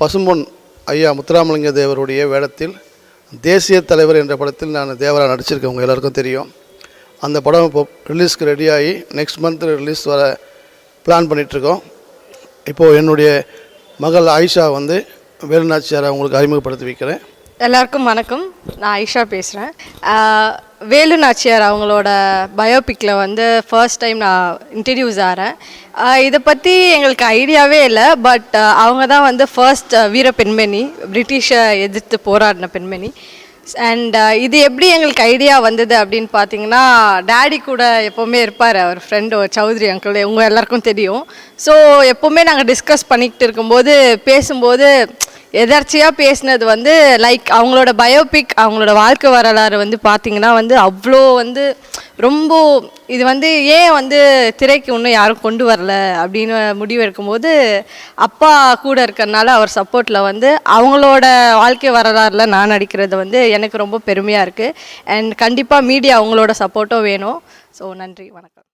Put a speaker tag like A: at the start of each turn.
A: பசும்பொன் ஐயா முத்துராமலிங்க தேவருடைய வேடத்தில் தேசிய தலைவர் என்ற படத்தில் நான் தேவரா நடிச்சிருக்கேன். உங்கள் எல்லாருக்கும் தெரியும். அந்த படம் இப்போ ரிலீஸ்க்கு ரெடியாகி நெக்ஸ்ட் மந்த் ரிலீஸ் வர பிளான் பண்ணிகிட்ருக்கோம் இப்போது என்னுடைய மகள் ஆயிஷா வந்து வேலுநாச்சியாரை உங்களுக்கு அறிமுகப்படுத்தி வைக்கிறேன்.
B: எல்லாருக்கும் வணக்கம். நான் ஆயிஷா பேசுகிறேன் வேலு நாச்சியார் அவங்களோட பயோபிக்கில் வந்து ஃபர்ஸ்ட் டைம் நான் இன்ட்ரடியூஸ் ஆகிறேன் இதை பற்றி எங்களுக்கு ஐடியாவே இல்லை பட் அவங்க தான் வந்து ஃபர்ஸ்ட் வீர பெண்மணி பிரிட்டிஷை எதிர்த்து போராடின பெண்மணி. அண்ட் இது எப்படி எங்களுக்கு ஐடியா வந்தது அப்படின்னு பார்த்தீங்கன்னா டேடி கூட எப்போவுமே இருப்பார் அவர் ஃப்ரெண்டு சௌத்ரி அங்கிள் உங்கள் எல்லாருக்கும் தெரியும். ஸோ எப்போவுமே நாங்கள் டிஸ்கஸ் பண்ணிக்கிட்டு இருக்கும்போது பேசும்போது எதர்ச்சியாக பேசினது வந்து லைக் அவங்களோட பயோபிக் அவங்களோட வாழ்க்கை வரலாறு வந்து பார்த்தீங்கன்னா வந்து அவ்வளோ வந்து ரொம்ப இது வந்து ஏன் வந்து திரைக்கு இன்னும் யாரும் கொண்டு வரல அப்படின்னு முடிவு எடுக்கும்போது அப்பா கூட இருக்கிறனால அவர் சப்போர்ட்டில் வந்து அவங்களோட வாழ்க்கை வரலாறுல நான் நடிக்கிறது வந்து எனக்கு ரொம்ப பெருமையாக இருக்குது அண்ட் கண்டிப்பாக மீடியா அவங்களோட சப்போர்ட்டும் வேணும். ஸோ நன்றி வணக்கம்.